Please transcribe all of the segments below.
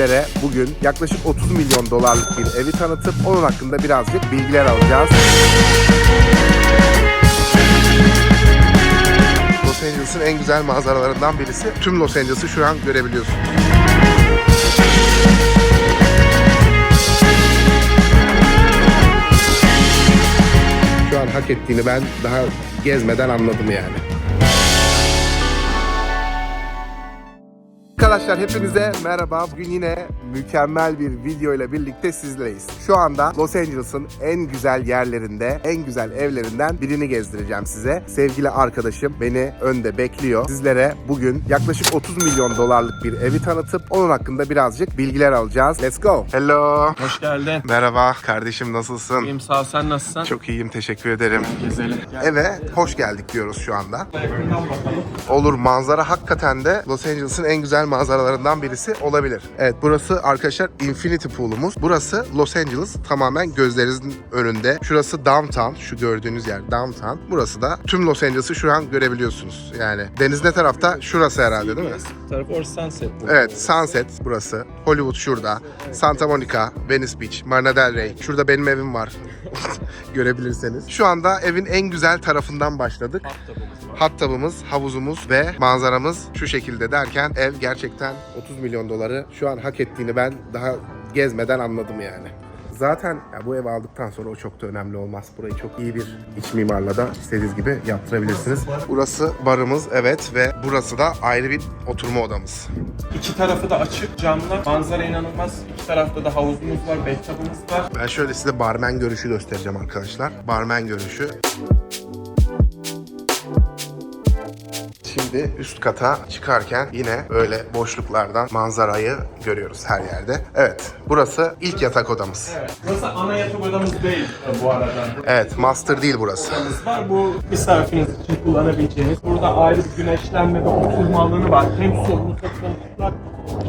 sizlere bugün yaklaşık 30 milyon dolarlık bir evi tanıtıp onun hakkında birazcık bilgiler alacağız. Los Angeles'ın en güzel manzaralarından birisi. Tüm Los Angeles'ı şu an görebiliyorsunuz. Şu an hak ettiğini ben daha gezmeden anladım yani. Arkadaşlar hepinize merhaba. Bugün yine mükemmel bir video ile birlikte sizleyiz. Şu anda Los Angeles'ın en güzel yerlerinde, en güzel evlerinden birini gezdireceğim size. Sevgili arkadaşım beni önde bekliyor. Sizlere bugün yaklaşık 30 milyon dolarlık bir evi tanıtıp onun hakkında birazcık bilgiler alacağız. Let's go. Hello. Hoş geldin. Merhaba kardeşim nasılsın? İyiyim sağ ol. Sen nasılsın? Çok iyiyim teşekkür ederim. Gezelim. Gel. Eve hoş geldik diyoruz şu anda. Olur manzara hakikaten de Los Angeles'ın en güzel manzaralarından birisi olabilir. Evet burası arkadaşlar Infinity Pool'umuz. Burası Los Angeles tamamen gözlerinizin önünde. Şurası downtown şu gördüğünüz yer downtown. Burası da tüm Los Angeles'ı şu an görebiliyorsunuz. Yani deniz ne tarafta? Şurası herhalde değil mi? Tarafı orası Sunset. Evet, Sunset burası. Hollywood şurada. Santa Monica, Venice Beach, Marina Del Rey. Şurada benim evim var. Görebilirseniz. Şu anda evin en güzel tarafından başladık. Hot tub'ımız, havuzumuz ve manzaramız şu şekilde derken ev gerçekten 30 milyon doları şu an hak ettiğini ben daha gezmeden anladım yani. Zaten ya bu evi aldıktan sonra o çok da önemli olmaz. Burayı çok iyi bir iç mimarla da istediğiniz gibi yaptırabilirsiniz. Burası barımız evet ve burası da ayrı bir oturma odamız. İki tarafı da açık camlar. Manzara inanılmaz. İki tarafta da havuzumuz var, bathtub'ımız var. Ben şöyle size barmen görüşü göstereceğim arkadaşlar. Barmen görüşü. Şimdi üst kata çıkarken yine böyle boşluklardan manzarayı görüyoruz her yerde. Evet, burası ilk yatak odamız. Evet. Burası ana yatak odamız değil bu arada. Evet, master değil burası. Odamız var. Bu misafiriniz için kullanabileceğiniz. Burada ayrı bir güneşlenme ve oturma alanı var. Hem solunuzda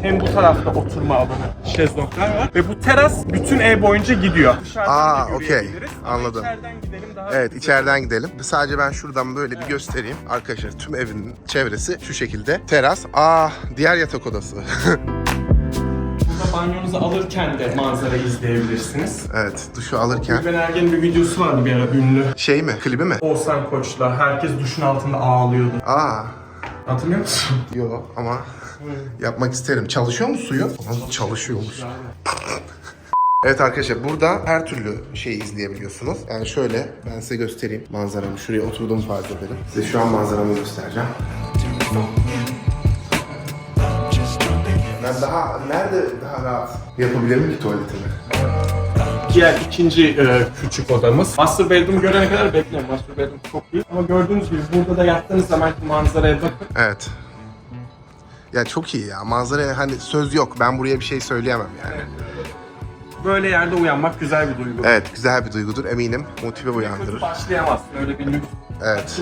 hem bu tarafta oturma alanı, şezlonglar var. Ve bu teras bütün ev boyunca gidiyor. Dışarıdan Aa, da okey. ama Anladım. İçeriden gidelim daha Evet, içeriden gidelim. Sadece ben şuradan böyle bir göstereyim. Arkadaşlar tüm evin çevresi şu şekilde. Teras. Aa, diğer yatak odası. Burada banyonuzu alırken de manzara izleyebilirsiniz. evet, duşu alırken. Ben Ergen'in bir videosu vardı bir ara ünlü. Şey mi? Klibi mi? Oğuzhan Koç'la herkes duşun altında ağlıyordu. Aa, Hatırlıyor musun? Yok ama yapmak isterim. Çalışıyor mu suyu? Aa, Çalışıyormuş. Evet arkadaşlar burada her türlü şeyi izleyebiliyorsunuz. Yani şöyle ben size göstereyim manzaramı. Şuraya oturduğumu farz edelim. Size şu an manzaramı göstereceğim. Ben daha nerede daha rahat yapabilirim ki tuvaletimi? Diğer ikinci e, küçük odamız. Master bedroom görene kadar bekleyin. Master bedroom çok büyük. Ama gördüğünüz gibi burada da yattığınız zaman manzaraya bakın. Evet. Ya çok iyi ya. Manzaraya hani söz yok. Ben buraya bir şey söyleyemem yani. Böyle yerde uyanmak güzel bir duygu. Evet güzel bir duygudur eminim. Motive uyandırır. Başlayamazsın öyle bir lüks Evet.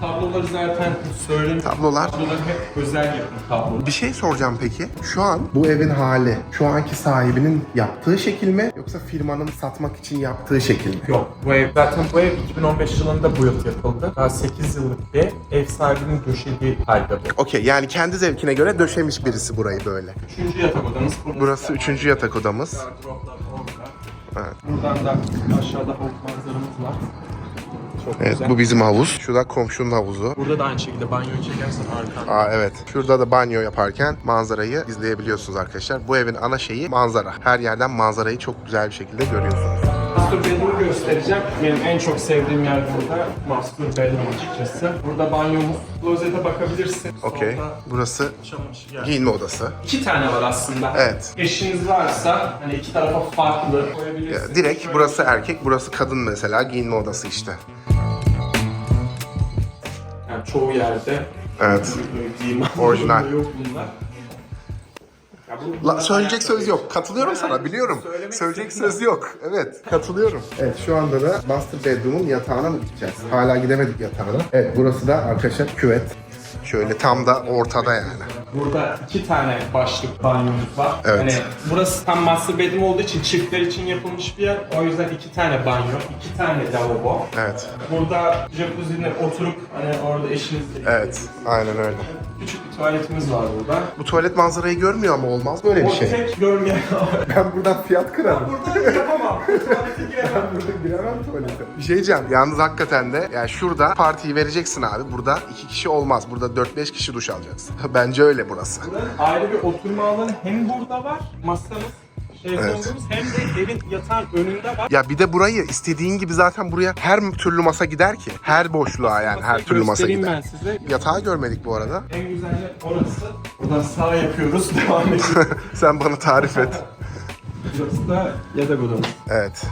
Tabloları zaten söyledim. Tablolar. Tablolar hep özel yapım tablo. Bir şey soracağım peki. Şu an bu evin hali, şu anki sahibinin yaptığı şekil mi yoksa firmanın satmak için yaptığı şekil mi? Yok bu ev zaten bu ev 2015 yılında bu yıl yapıldı. Daha 8 yıllık bir ev. Sahibinin döşediği halde bu. Okey yani kendi zevkine göre döşemiş birisi burayı böyle. Üçüncü yatak odamız. Burası, Burası üçüncü yatak odamız. Orada. Evet. Buradan da aşağıda havuz manzaramız var. Çok Evet güzel. bu bizim havuz. Şu da komşunun havuzu. Burada da aynı şekilde banyoyu çekersen arkan. Aa evet. Şurada da banyo yaparken manzarayı izleyebiliyorsunuz arkadaşlar. Bu evin ana şeyi manzara. Her yerden manzarayı çok güzel bir şekilde görüyorsunuz. Master bedroom'u göstereceğim. Benim en çok sevdiğim yer burada. Master bedroom açıkçası. Burada banyomuz. Klozete bakabilirsin. Okey. Burası çamaşır giyinme odası. İki tane var aslında. Evet. Eşiniz varsa hani iki tarafa farklı koyabilirsiniz. Direkt Şöyle- burası erkek, burası kadın mesela giyinme odası işte. Yani çoğu yerde Evet. Orijinal. anlamında yok bunlar. Ya bu- La, söyleyecek söz yok. Katılıyorum sana biliyorum. Söylemek Söyleyecek istediğim- söz yok. Evet katılıyorum. Evet şu anda da master bedroom'un yatağına mı gideceğiz? Hala gidemedik yatağına. Evet burası da arkadaşlar küvet. Şöyle tam da ortada yani. Burada iki tane başlık banyomuz var. Evet. Hani burası tam master bedroom olduğu için çiftler için yapılmış bir yer. O yüzden iki tane banyo, iki tane lavabo. Evet. Burada jacuzzi'ne oturup hani orada eşinizle Evet. Aynen öyle. Küçük bir tuvaletimiz var burada. Bu tuvalet manzarayı görmüyor ama olmaz böyle bir O şey. tek görmeyen Ben buradan fiyat kırarım. Burada yapamam. Tuvalete giremem. Burada giremem tuvalete. Bir şey diyeceğim. Yalnız hakikaten de yani şurada partiyi vereceksin abi. Burada iki kişi olmaz. Burada 4-5 kişi duş alacaksın. Bence öyle burası. Ayrı bir oturma alanı hem burada var, masamız, şezlongumuz hem de evin yatağın önünde var. Ya bir de burayı istediğin gibi zaten buraya her türlü masa gider ki. Her boşluğa yani her türlü masa Göstereyim gider. ben size. Yatağı görmedik bu arada. En güzeli orası. Buradan sağ yapıyoruz, devam ediyoruz. Sen bana tarif et. Burası da yatak odamız. Evet.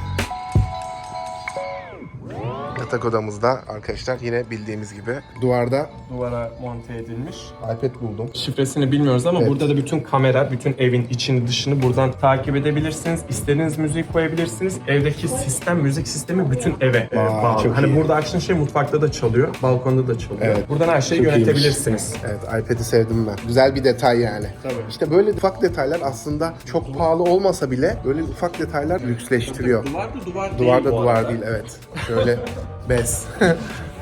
Yatak odamızda arkadaşlar yine bildiğimiz gibi duvarda Duvara monte edilmiş. iPad buldum. Şifresini bilmiyoruz ama Evet. burada da bütün kamera, bütün evin içini dışını buradan takip edebilirsiniz. İstediğiniz müziği koyabilirsiniz. Evdeki sistem, müzik sistemi bütün eve e, Vay, bağlı. çok Hani iyi. burada açtığın şey mutfakta da çalıyor, balkonda da çalıyor. Evet. Buradan her şeyi Çok iyiymiş. yönetebilirsiniz. Evet iPad'i sevdim ben. Güzel bir detay yani. Tabii. İşte böyle ufak detaylar aslında çok pahalı olmasa bile böyle ufak detaylar lüksleştiriyor. Duvar da duvar değil Duvar da bu duvar arada. değil evet. Şöyle Best.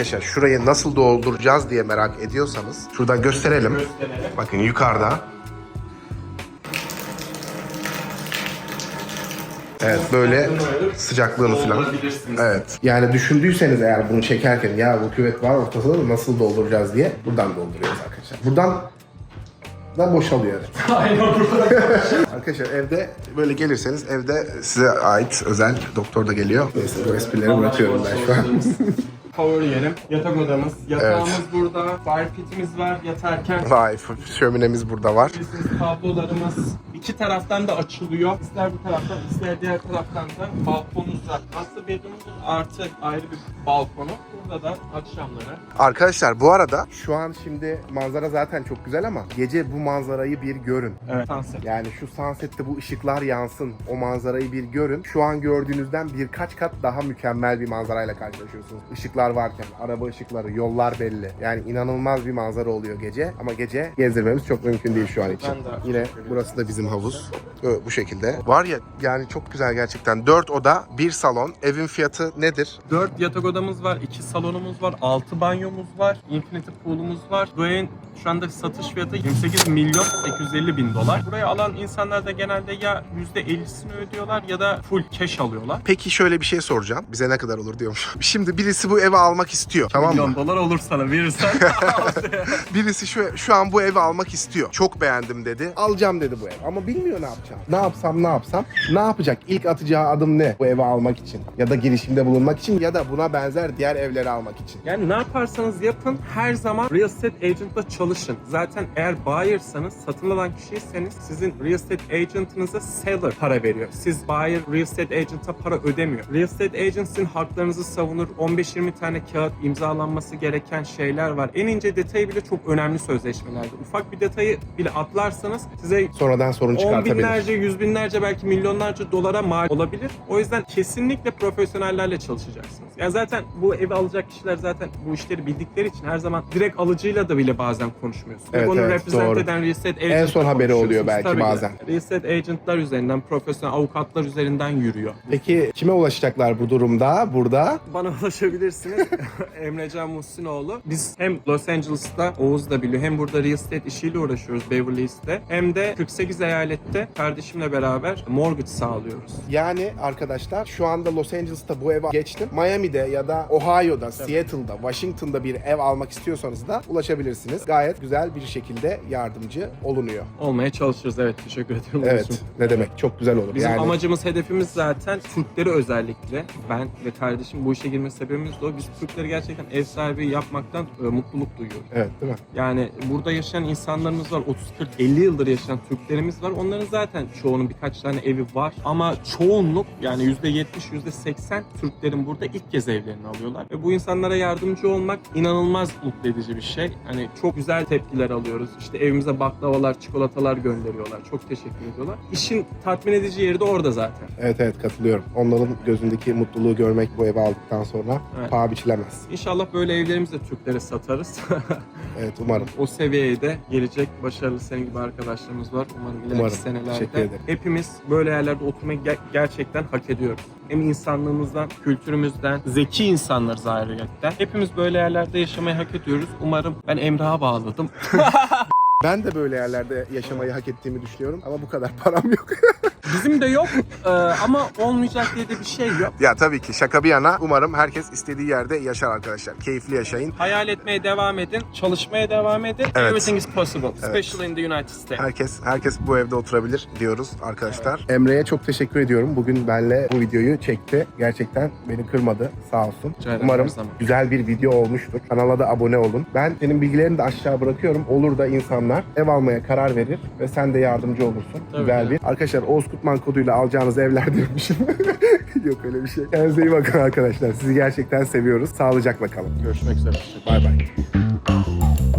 arkadaşlar şurayı nasıl dolduracağız diye merak ediyorsanız şuradan gösterelim. Gösterelim. Bakın yukarıda. Evet böyle sıcaklığını falan. Evet. Yani düşündüyseniz eğer bunu çekerken ya bu küvet var ortasında da nasıl dolduracağız diye buradan dolduruyoruz arkadaşlar. Buradan da boşalıyor. Aynen. Arkadaşlar evde böyle gelirseniz evde size ait özel doktor da geliyor. Neyse bu esprileri bırakıyorum ben şu an. Power yerim. Yatak odamız. Yatağımız burada. Fire pitimiz var yatarken. Vay şöminemiz burada var. Bilirsiniz kablolarımız iki taraftan da açılıyor. İster bu taraftan ister diğer taraftan da balkonumuz var. Master bedroom'umuz artı ayrı bir balkonu. Burada da akşamları. Arkadaşlar bu arada şu an şimdi manzara zaten çok güzel ama gece bu manzarayı bir görün. Evet. Sunset. Yani şu sunsette bu ışıklar yansın, o manzarayı bir görün. Şu an gördüğünüzden birkaç kat daha mükemmel bir manzarayla karşılaşıyorsunuz. Işıklar varken, araba ışıkları, yollar belli. Yani inanılmaz bir manzara oluyor gece. Ama gece gezdirmemiz çok mümkün değil şu an için. Ben de Yine burası da bizim havuz. Ö- Bu şekilde. Var ya yani çok güzel gerçekten. 4 oda, bir salon. Evin fiyatı nedir? 4 yatak odamız var, 2 salonumuz var, 6 banyomuz var, infinity pool'umuz var. Bu evin şu anda satış fiyatı 28 milyon 850 bin dolar. Buraya alan insanlar da genelde ya %50'sini ödüyorlar ya da full cash alıyorlar. Peki şöyle bir şey soracağım. Bize ne kadar olur diyormuş. Şimdi birisi bu evi almak istiyor. Tamam mı? Milyon dolar olur sana verirsen. Birisi şu, şu an bu evi almak istiyor. Çok beğendim dedi. Alacağım dedi bu ev. Ama bilmiyor ne yapacağım. Ne yapsam ne yapsam. Ne yapacak? İlk atacağı adım ne? Bu evi almak için. Ya da girişimde bulunmak için ya da buna benzer diğer evleri almak için. Yani ne yaparsanız yapın her zaman real estate agent'la çalışın. Zaten eğer buyer'sanız, satın alan kişiyseniz sizin real estate agent'ınıza seller para veriyor. Siz buyer real estate agent'a para ödemiyor. Real estate agent sizin haklarınızı savunur. 15-20 tane kağıt imzalanması gereken şeyler var. En ince detayı bile çok önemli sözleşmelerde. Ufak bir detayı bile atlarsanız size Sonradan sorun On çıkartabilir. binlerce, yüz binlerce belki milyonlarca dolara mal olabilir. O yüzden kesinlikle profesyonellerle çalışacaksınız. Yani zaten bu evi alacak kişiler zaten bu işleri bildikleri için her zaman direkt alıcıyla da bile bazen konuşmuyorsunuz. Evet, Onu evet, represent doğru. eden real estate En son haberi oluyor belki Tabii bazen. Real estate agentlar üzerinden, profesyonel avukatlar üzerinden yürüyor. Peki kime ulaşacaklar bu durumda? Burada? Bana ulaşabilirsiniz. Emrecan Muhsinoğlu. Biz hem Los Angeles'ta Oğuz da biliyor hem burada real estate işiyle uğraşıyoruz Beverly Hills'te. Hem de 48 eyalette kardeşimle beraber mortgage sağlıyoruz. Yani arkadaşlar şu anda Los Angeles'ta bu eve geçtim. Miami'de ya da Ohio'da, Seattle'da, Washington'da bir ev almak istiyorsanız da ulaşabilirsiniz. Gayet güzel bir şekilde yardımcı olunuyor. Olmaya çalışırız evet teşekkür ediyorum. Evet Oğuz'um. ne demek çok güzel olur. Bizim yani amacımız, hedefimiz zaten Türkleri özellikle ben ve kardeşim bu işe girme sebebimiz de o. Biz Türkleri gerçekten ev sahibi yapmaktan e, mutluluk duyuyoruz. evet değil mi? Yani burada yaşayan insanlarımız var. 30 40 50 yıldır yaşayan Türklerimiz var. Var. Onların zaten çoğunun birkaç tane evi var. Ama çoğunluk yani %70, %80 Türklerin burada ilk kez evlerini alıyorlar. Ve bu insanlara yardımcı olmak inanılmaz mutlu edici bir şey. Hani çok güzel tepkiler alıyoruz. İşte evimize baklavalar, çikolatalar gönderiyorlar. Çok teşekkür ediyorlar. İşin tatmin edici yeri de orada zaten. Evet evet katılıyorum. Onların gözündeki mutluluğu görmek bu evi aldıktan sonra Evet. paha biçilemez. İnşallah böyle evlerimizi de Türklere satarız. Evet umarım. o seviyeye de gelecek başarılı senin gibi arkadaşlarımız var. Umarım ileriki Umarım. senelerde ederim. hepimiz böyle yerlerde oturmayı ger- gerçekten hak ediyoruz. Hem insanlığımızdan, kültürümüzden, zeki insanlarız ayrıyetten. Hepimiz böyle yerlerde yaşamayı hak ediyoruz. Umarım ben Emrah'a bağladım. Ben de böyle yerlerde yaşamayı hak ettiğimi düşünüyorum ama bu kadar param yok. Bizim de yok e, ama olmayacak diye de bir şey yok. ya tabii ki şaka bir yana umarım herkes istediği yerde yaşar arkadaşlar. Keyifli yaşayın. Hayal etmeye devam edin, çalışmaya devam edin. Evet. Everything is possible, especially in the United States. Herkes herkes bu evde oturabilir diyoruz arkadaşlar. Emre'ye çok teşekkür ediyorum. Bugün benle bu videoyu çekti. Gerçekten beni kırmadı. Sağ olsun. Rica ederim, Umarım her zaman. güzel bir video olmuştur. Kanala da abone olun. Ben senin bilgilerini de aşağı bırakıyorum. Olur da insanlar ev almaya karar verir ve sen de yardımcı olursun. Tabii güzel ki. bir. Arkadaşlar Oğuz Kutman koduyla alacağınız evler demişim. Yok öyle bir şey. Kendinize iyi bakın arkadaşlar. Sizi gerçekten seviyoruz. Sağlıcakla kalın. Görüşmek üzere. Bay bay.